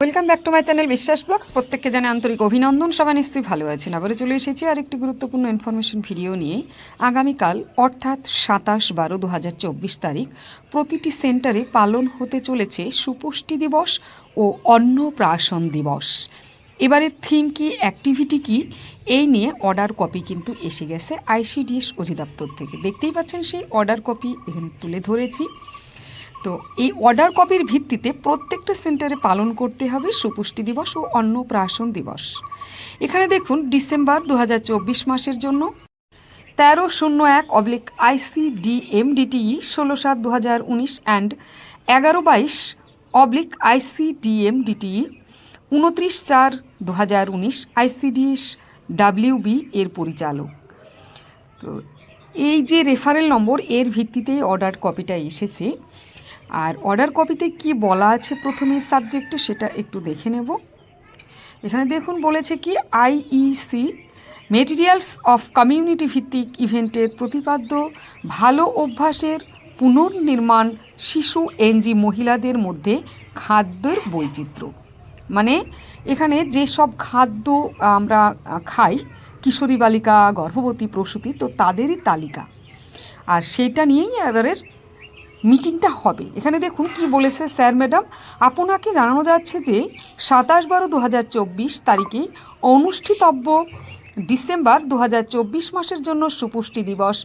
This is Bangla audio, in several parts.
Welcome back to my channel Biswas blogs প্রত্যেককে জানে আন্তরিক অভিনন্দন। সবাই নিশ্চয়ই ভালো আছেন। আবারও চলে এসেছি আর একটি গুরুত্বপূর্ণ ইনফরমেশন ভিডিও নিয়ে। আগামীকাল, অর্থাৎ সাতাশ বারো দু তারিখ, প্রতিটি সেন্টারে পালন হতে চলেছে সুপুষ্টি দিবস ও অন্নপ্রাশন দিবস। এবারের থিম কি অ্যাক্টিভিটি কি, এই নিয়ে অর্ডার কপি কিন্তু এসে গেছে আইসিডিএস অধিদপ্তর থেকে। দেখতেই পাচ্ছেন সেই অর্ডার কপি এখানে তুলে ধরেছি। তো এই অর্ডার কপির ভিত্তিতে প্রত্যেকটা সেন্টারে পালন করতে হবে সুপুষ্টি দিবস ও অন্নপ্রাশন দিবস। এখানে দেখুন, ডিসেম্বর দু হাজার চব্বিশ মাসের জন্য তেরো শূন্য এক অবলিক আইসিডিএম ডিটিই ষোলো সাত দু হাজার উনিশ অ্যান্ড এগারো বাইশ অবলিক আইসিডিএম ডিটিই উনত্রিশ চার দু হাজার উনিশ আইসিডিএস ডাব্লিউবি এর পরিচালক। তো এই যে রেফারেল নম্বর, এর ভিত্তিতেই অর্ডার কপিটা এসেছে। আর অর্ডার কপিতে কি বলা আছে প্রথমে সাবজেক্টে সেটা একটু দেখে নেব। এখানে দেখুন বলেছে কি আইইসি মেটেরিয়ালস অফ কমিউনিটি ভিত্তিক ইভেন্টের প্রতিপাদ্য, ভালো অভ্যাসের পুনর্নির্মাণ শিশু এনজি মহিলাদের মধ্যে খাদ্যের বৈচিত্র্য। মানে এখানে যেসব খাদ্য আমরা খাই, কিশোরী বালিকা, গর্ভবতী প্রসূতি, তো তাদেরই তালিকা। আর সেটা নিয়েই এবারের মিটিংটা হবে। এখানে দেখুন কি বলেছে স্যার ম্যাডাম। আপনাকে জানানো যাচ্ছে যে সাতাশ বারো দু তারিখে অনুষ্ঠিতব্য ডিসেম্বর দু মাসের জন্য সুপুষ্টি দিবস।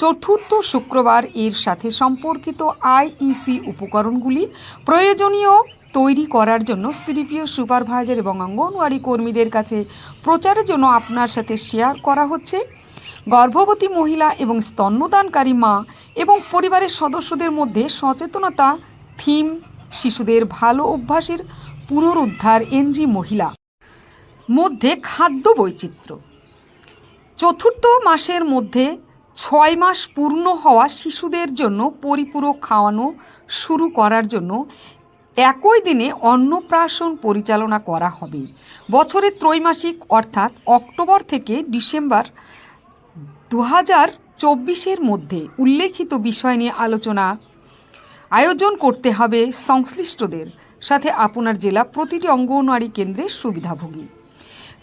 চতুর্থ শুক্রবার এর সাথে সম্পর্কিত আইইসি উপকরণগুলি প্রয়োজনীয় তৈরি করার জন্য সিডিপিও সুপারভাইজার এবং অঙ্গনওয়াড়ি কর্মীদের কাছে প্রচারের জন্য আপনার সাথে শেয়ার করা হচ্ছে। গর্ভবতী মহিলা এবং স্তন্যদানকারী মা এবং পরিবারের সদস্যদের মধ্যে সচেতনতা, থিম, শিশুদের ভালো অভ্যাসের পুনরুদ্ধার এনজি মহিলা। মধ্যে খাদ্য বৈচিত্র্য। চতুর্থ মাসের মধ্যে ছয় মাস পূর্ণ হওয়া শিশুদের জন্য পরিপূরক খাওয়ানো শুরু করার জন্য একই দিনে অন্নপ্রাশন পরিচালনা করা হবে। বছরের ত্রৈমাসিক অর্থাৎ অক্টোবর থেকে ডিসেম্বর দু হাজার চব্বিশের মধ্যে উল্লেখিত বিষয় নিয়ে আলোচনা। আয়োজন করতে হবে সংশ্লিষ্টদের, সাথে আপনার জেলা প্রতিটি অঙ্গনওয়াড়ি কেন্দ্রের সুবিধাভোগী।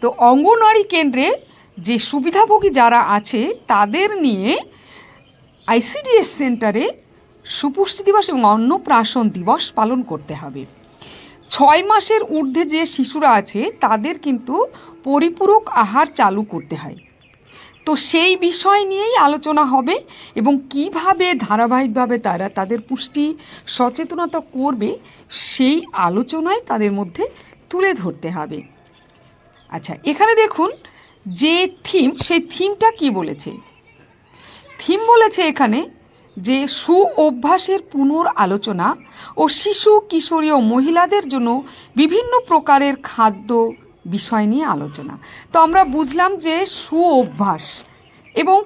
তো অঙ্গনওয়াড়ি কেন্দ্রে যে সুবিধাভোগী যারা আছে, তাদের নিয়ে আইসিডিএস সেন্টারে সুপুষ্টি দিবস এবং অন্নপ্রাশন দিবস পালন করতে হবে। ছয় মাসের ঊর্ধ্বে যে শিশুরা আছে, তাদের কিন্তু পরিপূরক আহার চালু করতে হয়। তো সেই বিষয় নিয়েই আলোচনা হবে এবং কীভাবে ধারাবাহিকভাবে তারা তাদের পুষ্টি সচেতনতা করবে সেই আলোচনায় তাদের মধ্যে তুলে ধরতে হবে। আচ্ছা এখানে দেখুন যে থিম, সেই থিমটা কি বলেছে? থিম বলেছে এখানে যে সু অভ্যাসের পুনর আলোচনা ও শিশু, কিশোরী ও মহিলাদের জন্য বিভিন্ন প্রকারের খাদ্য বিষয় নিয়ে আলোচনা। তো আমরা বুঝলাম যে সু অভ্যাস এবং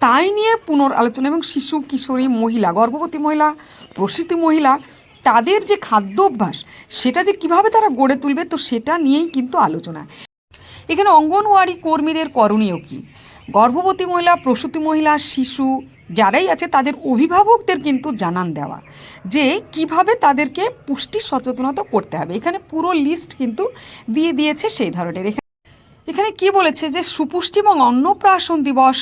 তাই নিয়ে পুনর আলোচনা এবং শিশু, কিশোরী, মহিলা, গর্ভবতী মহিলা, প্রসূতি মহিলা, তাদের যে খাদ্য অভ্যাস সেটা যে কীভাবে তারা গড়ে তুলবে, তো সেটা নিয়েই কিন্তু আলোচনা। এখানে অঙ্গনওয়াড়ি কর্মীদের করণীয় কী? গর্ভবতী মহিলা, প্রসূতি মহিলা, শিশু যারাই আছে তাদের অভিভাবকদের কিন্তু জানান দেওয়া যে কীভাবে তাদেরকে পুষ্টি সচেতনতা করতে হবে। এখানে পুরো লিস্ট কিন্তু দিয়ে দিয়েছে সেই ধরনের। এখানে এখানে কি বলেছে যে সুপুষ্টি এবং অন্নপ্রাশন দিবস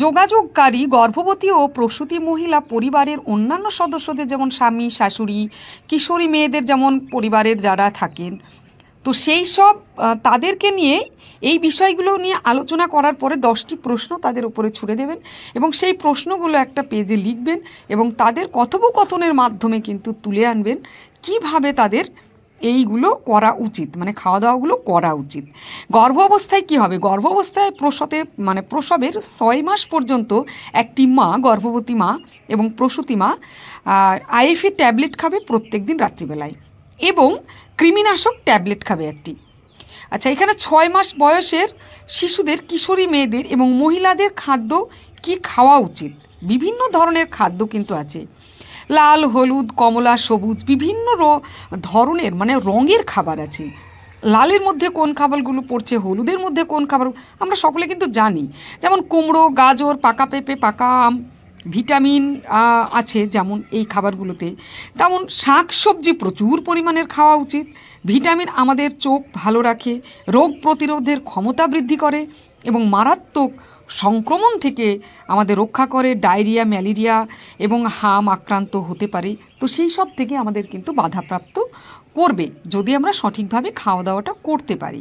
যোগাযোগকারী, গর্ভবতী ও প্রসূতি মহিলা পরিবারের অন্যান্য সদস্যদের যেমন স্বামী, শাশুড়ি, কিশোরী মেয়েদের যেমন পরিবারের যারা থাকেন তো সেই সব তাদেরকে নিয়ে এই বিষয়গুলো নিয়ে আলোচনা করার পরে দশটি প্রশ্ন তাদের উপরে ছুড়ে দেবেন এবং সেই প্রশ্নগুলো একটা পেজে লিখবেন এবং তাদের কথোপকথনের মাধ্যমে কিন্তু তুলে আনবেন কীভাবে তাদের এইগুলো করা উচিত মানে খাওয়া দাওয়াগুলো করা উচিত। গর্ভ অবস্থায় কী হবে? গর্ভ অবস্থায় প্রসতে মানে প্রসবের ছয় মাস পর্যন্ত একটি মা, গর্ভবতী মা এবং প্রসূতি মা আইএফি ট্যাবলেট খাবে প্রত্যেক দিন রাত্রিবেলায় এবং কৃমিনাশক ট্যাবলেট খাবে একটি। আচ্ছা এখানে ছয় মাস বয়সের শিশুদের, কিশোরী মেয়েদের এবং মহিলাদের খাদ্য কি খাওয়া উচিত? বিভিন্ন ধরনের খাদ্য কিন্তু আছে। লাল, হলুদ, কমলা, সবুজ, বিভিন্ন ধরনের মানে রঙের খাবার আছে। লালের মধ্যে কোন খাবারগুলো পড়ছে, হলুদের মধ্যে কোন খাবার, আমরা সকলে কিন্তু জানি। যেমন কুমড়ো, গাজর, পাকা পেঁপে, পাকা আম ভিটামিন আছে যেমন এই খাবারগুলোতে। তেমন শাক সবজি প্রচুর পরিমাণের খাওয়া উচিত। ভিটামিন আমাদের চোখ ভালো রাখে, রোগ প্রতিরোধের ক্ষমতা বৃদ্ধি করে এবং মারাত্মক সংক্রমণ থেকে আমাদের রক্ষা করে ডায়রিয়া, ম্যালেরিয়া এবং হাম আক্রান্ত হতে পারে। তো সেই সব থেকে আমাদের কিন্তু বাধাপ্রাপ্ত করবে যদি আমরা সঠিকভাবে খাওয়া দাওয়াটা করতে পারি।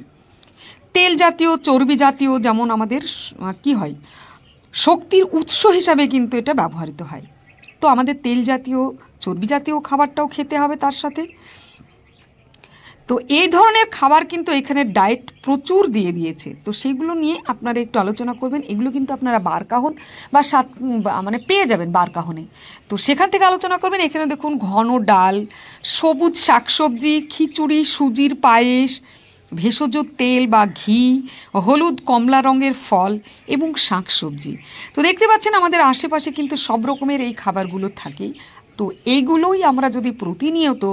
তেল জাতীয়, চর্বি জাতীয় যেমন আমাদের কি হয়? শক্তির উৎস হিসাবে কিন্তু এটা ব্যবহৃত হয়। তো আমাদের তেল জাতীয়, চর্বি জাতীয় খাবারটাও খেতে হবে তার সাথে। তো এই ধরনের খাবার কিন্তু এখানে ডায়েট প্রচুর দিয়ে দিয়েছে। তো সেইগুলো নিয়ে আপনারা একটু আলোচনা করবেন। এগুলো কিন্তু আপনারা বারকাহন বা সাত মানে পেয়ে যাবেন বারকাহনে তো সেখান থেকে আলোচনা করবেন। এখানে দেখুন, ঘন ডাল, সবুজ শাকসবজি, খিচুড়ি, সুজির পায়েস ভেষজ তেল বা ঘি, হলুদ কমলা রঙের ফল এবং শাকসবজি। তো দেখতে পাচ্ছেন, আমাদের আশেপাশে কিন্তু সব রকমের এই খাবারগুলো থাকে। তো এইগুলোই আমরা যদি প্রতিনিয়ত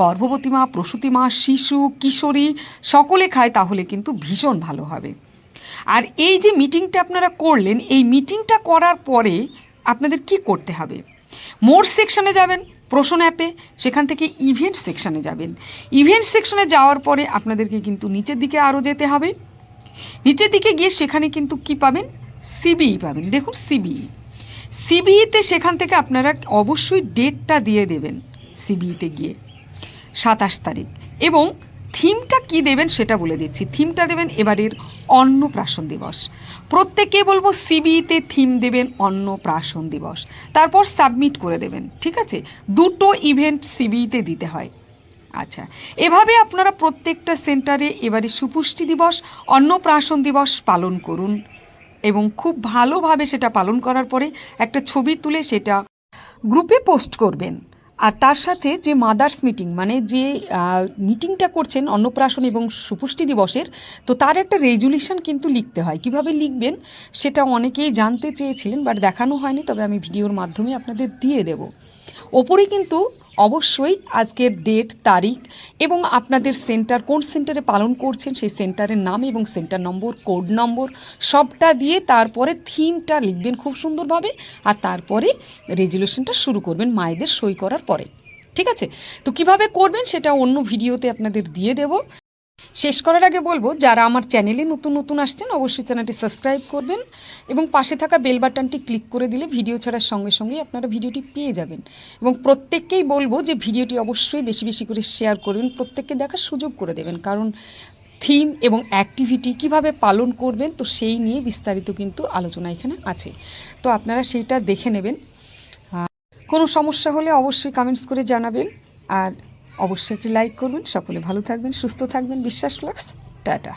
গর্ভবতী মা, প্রসূতি মা, শিশু, কিশোরী সকলে খায়, তাহলে কিন্তু ভীষণ ভালো হবে। আর এই যে মিটিংটা আপনারা করলেন, এই মিটিংটা করার পরে আপনাদের কি করতে হবে? মোর সেকশনে যাবেন প্রশ্ন অ্যাপে সেখান থেকে ইভেন্ট সেকশনে যাবেন। ইভেন্ট সেকশনে যাওয়ার পরে আপনাদেরকে কিন্তু নিচের দিকে আরও যেতে হবে। নিচের দিকে গিয়ে সেখানে কিন্তু কি পাবেন? সিবিই পাবেন। দেখুন সিবিই সিবিইতে সেখান থেকে আপনারা অবশ্যই ডেটটা দিয়ে দেবেন সিবিইতে গিয়ে। সাতাশ তারিখ। এবং থিমটা কি দেবেন সেটা বলে দিচ্ছি। থিমটা দেবেন এবারের অন্নপ্রাশন দিবস। প্রত্যেকে বলব সিবিইতে থিম দেবেন অন্নপ্রাশন দিবস। তারপর সাবমিট করে দেবেন, ঠিক আছে? দুটো ইভেন্ট সিবিইতে দিতে হয়। আচ্ছা এভাবে আপনারা প্রত্যেকটা সেন্টারে এবারে সুপুষ্টি দিবস, অন্নপ্রাশন দিবস পালন করুন এবং খুব ভালোভাবে সেটা পালন করার পরে একটা ছবি তুলে সেটা গ্রুপে পোস্ট করবেন। আর তার সাথে যে মাদার্স মিটিং মানে যে মিটিংটা করছেন অন্নপ্রাশন এবং সুপুষ্টি দিবসের, তো তার একটা রেজুলেশন কিন্তু লিখতে হয়। কীভাবে লিখবেন সেটা অনেকেই জানতে চেয়েছিলেন, বাট দেখানো হয়নি, তবে আমি ভিডিওর মাধ্যমে আপনাদের দিয়ে দেব। ওপরে কিন্তু অবশ্যই আজকের ডেট তারিখ এবং আপনাদের সেন্টার কোন সেন্টারে পালন করছেন সেই সেন্টারের নাম এবং সেন্টার নম্বর কোড নম্বর সবটা দিয়ে তারপরে থিমটা লিখবেন খুব সুন্দরভাবে আর তারপরে রেজুলেশনটা শুরু করবেন মায়েদের সই করার পরে। ঠিক আছে? তো কীভাবে করবেন সেটা অন্য ভিডিওতে আপনাদের দিয়ে দেব। শেষ করার আগে বলব, যারা আমার চ্যানেলে নতুন নতুন আসছেন, অবশ্যই চ্যানেলটি সাবস্ক্রাইব করবেন এবং পাশে থাকা বেল বাটনটি ক্লিক করে দিলে ভিডিও ছাড়ার সঙ্গে সঙ্গেই আপনারা ভিডিওটি পেয়ে যাবেন। এবং প্রত্যেককেই বলব যে ভিডিওটি অবশ্যই বেশি বেশি করে শেয়ার করবেন, প্রত্যেককে দেখার সুযোগ করে দেবেন। কারণ থিম এবং অ্যাক্টিভিটি কীভাবে পালন করবেন, তো সেই নিয়ে বিস্তারিত কিন্তু আলোচনা এখানে আছে। তো আপনারা সেইটা দেখে নেবেন। কোনো সমস্যা হলে অবশ্যই কমেন্টস করে জানাবেন। আর অবশ্যই একটি লাইক করবেন। সকলে ভালো থাকবেন সুস্থ থাকবেন। বিশ্বাস ফ্লাক্স টাটা।